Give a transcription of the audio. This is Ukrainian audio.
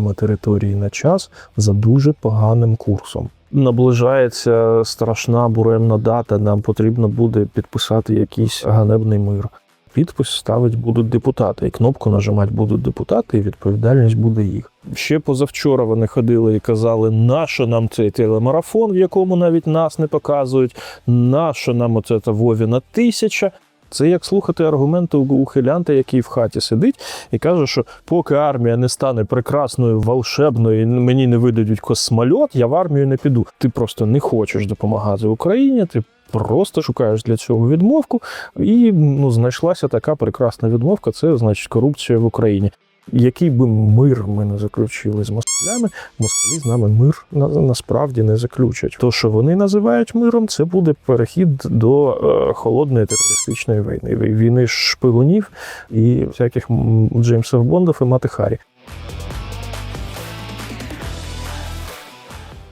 окупуємо території на час за дуже поганим курсом. Наближається страшна буремна дата. Нам потрібно буде підписати якийсь ганебний мир. Підпис ставить будуть депутати, і кнопку нажимати будуть депутати, і відповідальність буде їх. Ще позавчора вони ходили і казали, нащо нам цей телемарафон, в якому навіть нас не показують, нащо нам оце та Вовіна тисяча. Це як слухати аргументи ухилянта, який в хаті сидить і каже, що поки армія не стане прекрасною, волшебною, мені не видадуть космольот, я в армію не піду. Ти просто не хочеш допомагати Україні. Ти просто шукаєш для цього відмовку, і ну, знайшлася така прекрасна відмовка. Це значить корупція в Україні. Який би мир ми не заключили з москалями, москалі з нами мир на, насправді не заключать. То, що вони називають миром, це буде перехід до е, холодної терористичної війни. Війни шпигунів і всяких Джеймсів Бондів і Мати Харі.